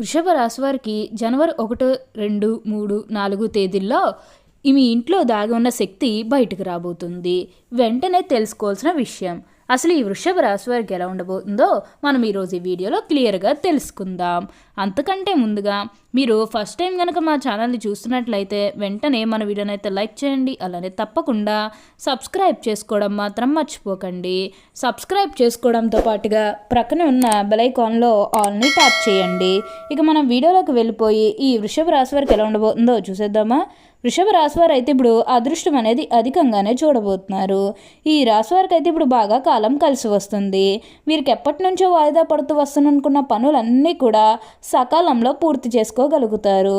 వృషభ రాశి వారికి జనవరి ఒకటి రెండు మూడు నాలుగు తేదీల్లో మీ ఇంట్లో దాగి ఉన్న శక్తి బయటకు రాబోతుంది. వెంటనే తెలుసుకోవాల్సిన విషయం. అసలు ఈ వృషభ రాశి వారికి ఎలా ఉండబోతుందో మనం ఈరోజు ఈ వీడియోలో క్లియర్గా తెలుసుకుందాం. అంతకంటే ముందుగా మీరు ఫస్ట్ టైం కనుక మా ఛానల్ని చూస్తున్నట్లయితే వెంటనే మన వీడియోని అయితే లైక్ చేయండి అలానే తప్పకుండా సబ్స్క్రైబ్ చేసుకోవడం మాత్రం మర్చిపోకండి. సబ్స్క్రైబ్ చేసుకోవడంతో పాటుగా ప్రక్కనే ఉన్న బెలైకాన్లో ఆల్ని ట్యాప్ చేయండి. ఇక మనం వీడియోలోకి వెళ్ళిపోయి ఈ వృషభ రాశి వారికి ఎలా ఉండబోతుందో చూసేద్దామా? వృషభ రాశివారు అయితే ఇప్పుడు అదృష్టం అనేది అధికంగానే చూడబోతున్నారు. ఈ రాశివారికి అయితే ఇప్పుడు బాగా కాలం కలిసి వస్తుంది. వీరికి ఎప్పటి నుంచో వాయిదా పడుతూ వస్తున్ననుకున్న పనులన్నీ కూడా సకాలంలో పూర్తి చేసుకోగలుగుతారు.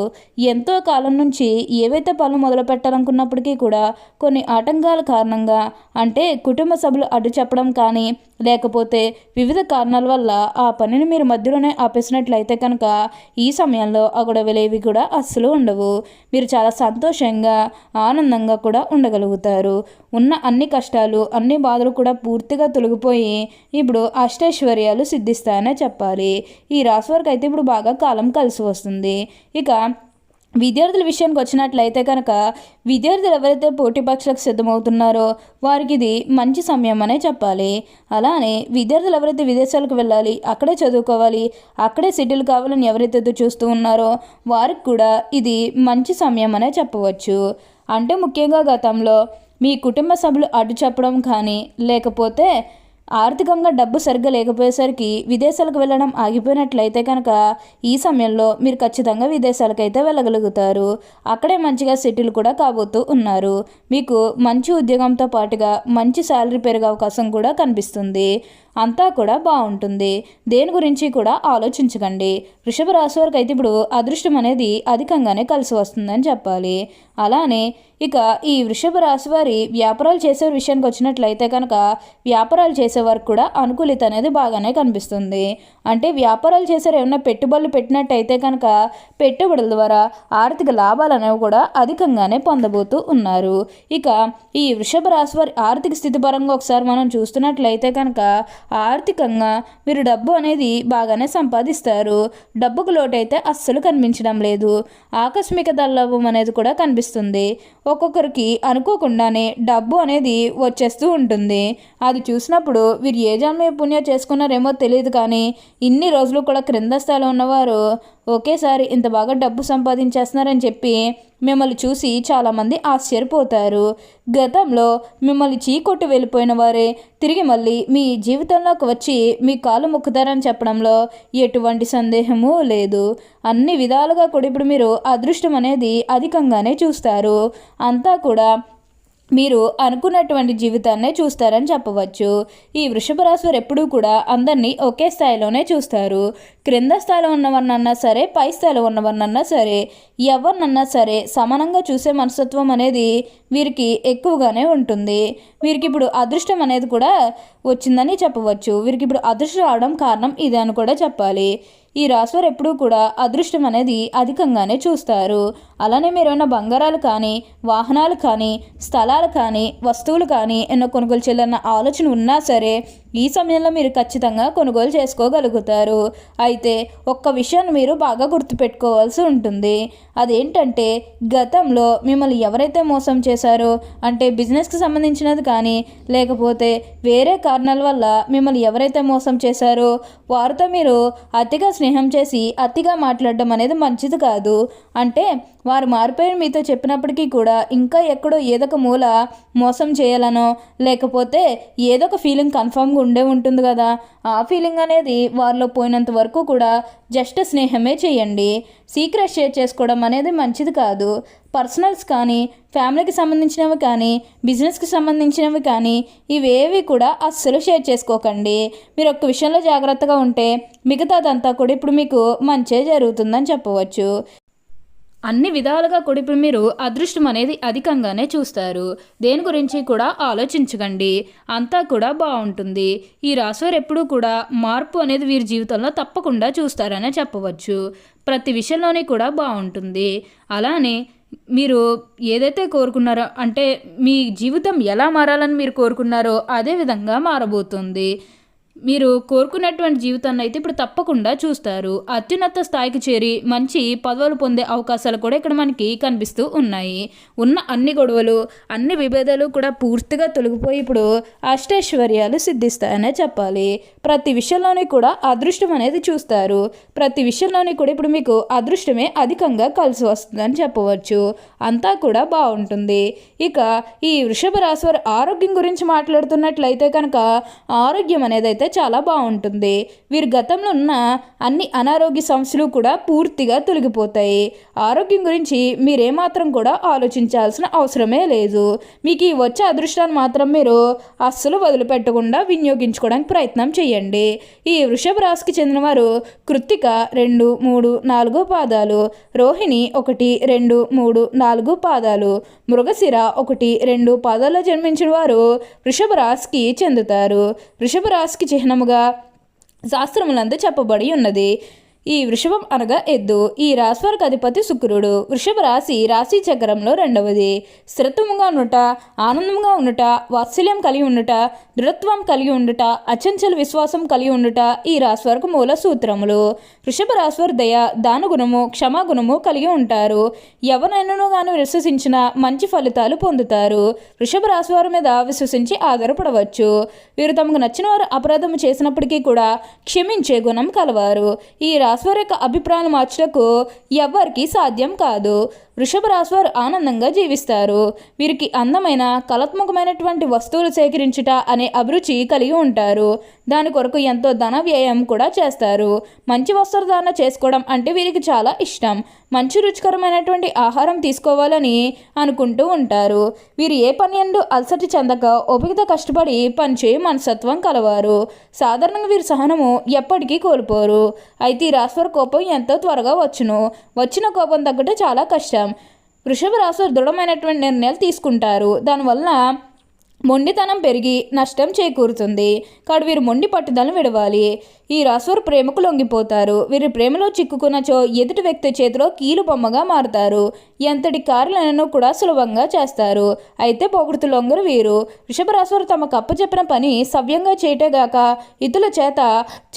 ఎంతో కాలం నుంచి ఏవైతే పనులు మొదలు పెట్టాలనుకున్నప్పటికీ కూడా కొన్ని ఆటంకాల కారణంగా అంటే కుటుంబ సభ్యులు అడ్డు చెప్పడం కానీ లేకపోతే వివిధ కారణాల వల్ల ఆ పనిని మీరు మధ్యలోనే ఆపేసినట్లయితే కనుక ఈ సమయంలో ఆ గొడవలేవి కూడా అస్సలు ఉండవు. మీరు చాలా సంతోషంగా ఆనందంగా కూడా ఉండగలుగుతారు. ఉన్న అన్ని కష్టాలు అన్ని బాధలు కూడా పూర్తిగా తొలగిపోయి ఇప్పుడు అష్టైశ్వర్యాలు సిద్ధిస్తాయనే చెప్పాలి. ఈ రాశి వారికి అయితే ఇప్పుడు బాగా కాలం కలిసి వస్తుంది. ఇక విద్యార్థుల విషయానికి వచ్చినట్లయితే కనుక విద్యార్థులు ఎవరైతే పోటీ పరీక్షలకు సిద్ధమవుతున్నారో వారికి ఇది మంచి సమయం అనే చెప్పాలి. అలానే విద్యార్థులు ఎవరైతే విదేశాలకు వెళ్ళాలి అక్కడే చదువుకోవాలి అక్కడే సెటిల్ కావాలని ఎవరైతే చూస్తూ ఉన్నారో వారికి కూడా ఇది మంచి సమయం అనే చెప్పవచ్చు. అంటే ముఖ్యంగా గతంలో మీ కుటుంబ సభ్యులు అడ్డు చెప్పడం కానీ లేకపోతే ఆర్థికంగా డబ్బు సరిగ్గా లేకపోయేసరికి విదేశాలకు వెళ్ళడం ఆగిపోయినట్లయితే కనుక ఈ సమయంలో మీరు ఖచ్చితంగా విదేశాలకు అయితే వెళ్ళగలుగుతారు. అక్కడే మంచిగా సెటిల్ కూడా కాబోతూ ఉన్నారు. మీకు మంచి ఉద్యోగంతో పాటుగా మంచి శాలరీ పెరిగే అవకాశం కూడా కనిపిస్తుంది. అంతా కూడా బాగుంటుంది. దేని గురించి కూడా ఆలోచించకండి. వృషభ రాశి వారికి అయితే ఇప్పుడు అదృష్టం అనేది అధికంగానే కలిసి వస్తుందని చెప్పాలి. అలానే ఇక ఈ వృషభ రాశి వారి వ్యాపారాలు చేసే విషయానికి వచ్చినట్లయితే కనుక వ్యాపారాలు చేసేవారికి కూడా అనుకూలిత అనేది బాగానే కనిపిస్తుంది. అంటే వ్యాపారాలు చేసే ఏమైనా పెట్టుబడులు పెట్టినట్టయితే కనుక పెట్టుబడుల ద్వారా ఆర్థిక లాభాలు అనేవి కూడా అధికంగానే పొందబోతూ ఉన్నారు. ఇక ఈ వృషభ రాశి వారి ఆర్థిక స్థితి పరంగా ఒకసారి మనం చూస్తున్నట్లయితే కనుక ఆర్థికంగా మీరు డబ్బు అనేది బాగానే సంపాదిస్తారు. డబ్బుకు లోటైతే అస్సలు కనిపించడం లేదు. ఆకస్మిక దల్లభం అనేది కూడా కనిపిస్తుంది. ఒక్కొక్కరికి అనుకోకుండానే డబ్బు అనేది వచ్చేస్తూ ఉంటుంది. అది చూసినప్పుడు వీరు ఏ జన్మ పుణ్యం చేసుకున్నారేమో తెలియదు కానీ ఇన్ని రోజులు కూడా క్రింద స్థాయిలో ఉన్నవారు ఒకేసారి ఇంత బాగా డబ్బు సంపాదించేస్తున్నారని చెప్పి మిమ్మల్ని చూసి చాలామంది ఆశ్చర్యపోతారు. గతంలో మిమ్మల్ని చీకొట్టు వెళ్ళిపోయిన వారే తిరిగి మళ్ళీ మీ జీవితంలోకి వచ్చి మీ కాలు మొక్కుతారని చెప్పడంలో ఎటువంటి సందేహము లేదు. అన్ని విధాలుగా కూడా ఇప్పుడు మీరు అదృష్టం అనేది అధికంగానే చూస్తారు. అంతా కూడా మీరు అనుకున్నటువంటి జీవితాన్నే చూస్తారని చెప్పవచ్చు. ఈ వృషభ రాశి వారు ఎప్పుడూ కూడా అందరినీ ఒకే స్థాయిలోనే చూస్తారు. క్రింద స్థాయిలో ఉన్నవన్నన్నా సరే పై స్థాయిలో ఉన్నవన్నన్నా సరే ఎవరినన్నా సరే సమానంగా చూసే మనస్తత్వం అనేది వీరికి ఎక్కువగానే ఉంటుంది. వీరికి ఇప్పుడు అదృష్టం అనేది కూడా వచ్చిందని చెప్పవచ్చు. వీరికి ఇప్పుడు అదృష్టం రావడం కారణం ఇదే అని కూడా చెప్పాలి. ఈ రాశివారు ఎప్పుడూ కూడా అదృష్టం అనేది అధికంగానే చూస్తారు. అలానే మీరు ఏమైనా బంగారాలు కానీ వాహనాలు కానీ స్థలాలు కానీ వస్తువులు కానీ ఎన్నో కొనుగోలు చేయాలన్న ఆలోచన ఉన్నా సరే ఈ సమయంలో మీరు ఖచ్చితంగా కొనుగోలు చేసుకోగలుగుతారు. అయితే ఒక్క విషయాన్ని మీరు బాగా గుర్తుపెట్టుకోవాల్సి ఉంటుంది. అదేంటంటే గతంలో మిమ్మల్ని ఎవరైతే మోసం చేశారో అంటే బిజినెస్కి సంబంధించినది కానీ లేకపోతే వేరే కారణాల వల్ల మిమ్మల్ని ఎవరైతే మోసం చేశారో వారితో మీరు అతిగా స్నేహం చేసి అతిగా మాట్లాడడం అనేది మంచిది కాదు. అంటే వారు మారిపోయిన మీతో చెప్పినప్పటికీ కూడా ఇంకా ఎక్కడో ఏదొక మూల మోసం చేయాలనో లేకపోతే ఏదో ఒక ఫీలింగ్ కన్ఫామ్గా ఉండే ఉంటుంది కదా. ఆ ఫీలింగ్ అనేది వారిలో పోయినంత వరకు కూడా జస్ట్ స్నేహమే చేయండి. సీక్రెట్ షేర్ చేసుకోవడం అనేది మంచిది కాదు. పర్సనల్స్ కానీ ఫ్యామిలీకి సంబంధించినవి కానీ బిజినెస్కి సంబంధించినవి కానీ ఇవేవి కూడా అస్సలు షేర్ చేసుకోకండి. మీరు ఒక్క విషయంలో జాగ్రత్తగా ఉంటే మిగతాదంతా కూడా ఇప్పుడు మీకు మంచే జరుగుతుందని చెప్పవచ్చు. అన్ని విధాలుగా కూడా ఇప్పుడు మీరు అదృష్టం అనేది అధికంగానే చూస్తారు. దేని గురించి కూడా ఆలోచించకండి. అంతా కూడా బాగుంటుంది ఈ రాశివారు ఎప్పుడూ కూడా మార్పు అనేది వీరి జీవితంలో తప్పకుండా చూస్తారనే చెప్పవచ్చు. ప్రతి విషయంలోనే కూడా బాగుంటుంది అలానే మీరు ఏదైతే కోరుకున్నారో అంటే మీ జీవితం ఎలా మారాలని మీరు కోరుకున్నారో అదే విధంగా మారబోతుంది. మీరు కోరుకున్నటువంటి జీవితాన్ని అయితే ఇప్పుడు తప్పకుండా చూస్తారు. అత్యున్నత స్థాయికి చేరి మంచి పదవులు పొందే అవకాశాలు కూడా ఇక్కడ మనకి కనిపిస్తూ ఉన్నాయి. ఉన్న అన్ని గొడవలు అన్ని విభేదాలు కూడా పూర్తిగా తొలగిపోయి ఇప్పుడు అష్టైశ్వర్యాలు సిద్ధిస్తాయనే చెప్పాలి. ప్రతి విషయంలోని కూడా అదృష్టం అనేది చూస్తారు. ప్రతి విషయంలోని కూడా ఇప్పుడు మీకు అదృష్టమే అధికంగా కలిసి వస్తుందని చెప్పవచ్చు. అంతా కూడా బాగుంటుంది. ఇక ఈ వృషభ రాశి వారి ఆరోగ్యం గురించి మాట్లాడుతున్నట్లయితే కనుక ఆరోగ్యం అనేది అయితే చాలా బాగుంటుంది. వీరి గతంలో ఉన్న అన్ని అనారోగ్య సమస్యలు కూడా పూర్తిగా తొలగిపోతాయి. ఆరోగ్యం గురించి మీరేమాత్రం కూడా ఆలోచించాల్సిన అవసరమే లేదు. మీకు ఈ వచ్చే అదృష్టాన్ని మాత్రం మీరు అస్సలు వదిలిపెట్టకుండా వినియోగించుకోవడానికి ప్రయత్నం చేయండి. ఈ వృషభ రాశికి చెందిన వారు కృత్తిక రెండు మూడు నాలుగు పాదాలు రోహిణి ఒకటి రెండు మూడు నాలుగు పాదాలు మృగశిర ఒకటి రెండు పాదాల్లో జన్మించిన వారు వృషభ రాశికి చెందుతారు. వృషభ రాశికి చిహ్నముగా శాస్త్రములందు చెప్పబడి ఉన్నది. ఈ వృషభం అనగా ఎద్దు. ఈ రాశివారికి అధిపతి శుక్రుడు. వృషభ రాశి రాశి చక్రంలో రెండవది. స్థిరత్వంగా ఉండుట ఆనందంగా ఉండుట వాత్సల్యం కలిగి ఉండుట దృఢత్వం కలిగి ఉండుట అచంచల విశ్వాసం కలిగి ఉండుట ఈ రాశివారికి మూల సూత్రములు. వృషభ రాశివారి దయ దానగుణము క్షమాగుణము కలిగి ఉంటారు. ఎవరైనాను గాను విశ్వసించిన మంచి ఫలితాలు పొందుతారు. వృషభ రాశివారి మీద విశ్వసించి ఆధారపడవచ్చు. వీరు తమకు నచ్చిన వారు అపరాధం చేసినప్పటికీ కూడా క్షమించే గుణం కలవారు. ఈ రాశివారి యొక్క అభిప్రాయాలు మార్చటకు ఎవ్వరికి సాధ్యం కాదు. వృషభ రాశివారు ఆనందంగా జీవిస్తారు. వీరికి అందమైన కళాత్మకమైనటువంటి వస్తువులు సేకరించుట అనే అభిరుచి కలిగి ఉంటారు. దాని కొరకు ఎంతో ధన వ్యయం కూడా చేస్తారు. మంచి వస్త్రధారణ చేసుకోవడం అంటే వీరికి చాలా ఇష్టం. మంచి రుచికరమైనటువంటి ఆహారం తీసుకోవాలని అనుకుంటూ ఉంటారు. వీరు ఏ పని ఎందు అలసటి చెందక ఓపికతో కష్టపడి పనిచేయ మనసత్వం కలవారు. సాధారణంగా వీరి సహనము ఎప్పటికీ కోల్పోరు. అయితే ఈ రాశివారి కోపం ఎంతో త్వరగా వచ్చును. వచ్చిన కోపం తగ్గట చాలా కష్టం. వృషభ రాశివారు దృఢమైనటువంటి నిర్ణయాలు తీసుకుంటారు. దానివల్ల మొండితనం పెరిగి నష్టం చేకూరుతుంది. కాడు వీరు మొండి పట్టుదలను విడవాలి. ఈ రాసువారు ప్రేమకు లొంగిపోతారు. వీరి ప్రేమలో చిక్కుకున్నచో ఎదుటి వ్యక్తి చేతిలో కీలు బొమ్మగా మారుతారు. ఎంతటి కార్లను కూడా సులభంగా చేస్తారు. అయితే పొగుడుతు లొంగరు వీరు. వృషభ రాశివారు తమకు అప్పచెప్పిన పని సవ్యంగా చేయటేగాక ఇతరుల చేత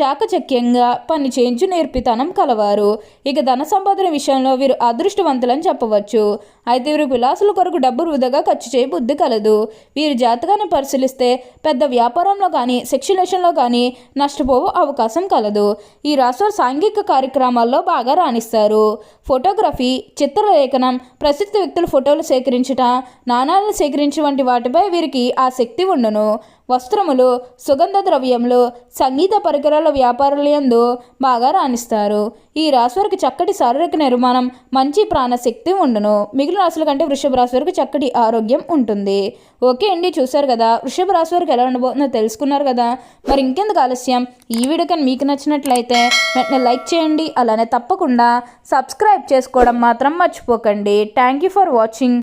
చాకచక్యంగా పని చేయించు నేర్పితనం కలవారు. ఇక ధన సంపాదన విషయంలో వీరు అదృష్టవంతులని చెప్పవచ్చు. అయితే వీరు విలాసుల కొరకు డబ్బు వృధాగా ఖర్చు చేయ బుద్ధి కలదు. వీరి జాతకాన్ని పరిశీలిస్తే పెద్ద వ్యాపారంలో కానీ సెక్షులేషన్లో కానీ నష్టపోవు అవకాశం కలదు. ఈ రాశివారు సాంఘిక కార్యక్రమాల్లో బాగా రాణిస్తారు. ఫోటోగ్రఫీ చిత్రలేఖనం ప్రసిద్ధ వ్యక్తుల ఫోటోలు సేకరించుట నాణాలను సేకరించే వంటి వాటిపై వీరికి ఆశక్తి ఉండను. వస్త్రములు సుగంధ ద్రవ్యములు సంగీత పరికరాల వ్యాపారుల యందు బాగా రాణిస్తారు. ఈ రాశి వారికి చక్కటి శారీరక నిర్మాణం మంచి ప్రాణశక్తి ఉండును. మిగిలిన రాశుల కంటే వృషభ రాశి వారికి చక్కటి ఆరోగ్యం ఉంటుంది. ఓకే అండి చూశారు కదా? వృషభ రాశి వారికి ఎలా ఉండబోతుందో తెలుసుకున్నారు కదా? మరి ఇంకెందుకు ఆలస్యం? ఈ వీడియో కానీ మీకు నచ్చినట్లయితే వెంటనే లైక్ చేయండి. అలానే తప్పకుండా సబ్స్క్రైబ్ చేసుకోవడం మాత్రం మర్చిపోకండి. Thank you for watching.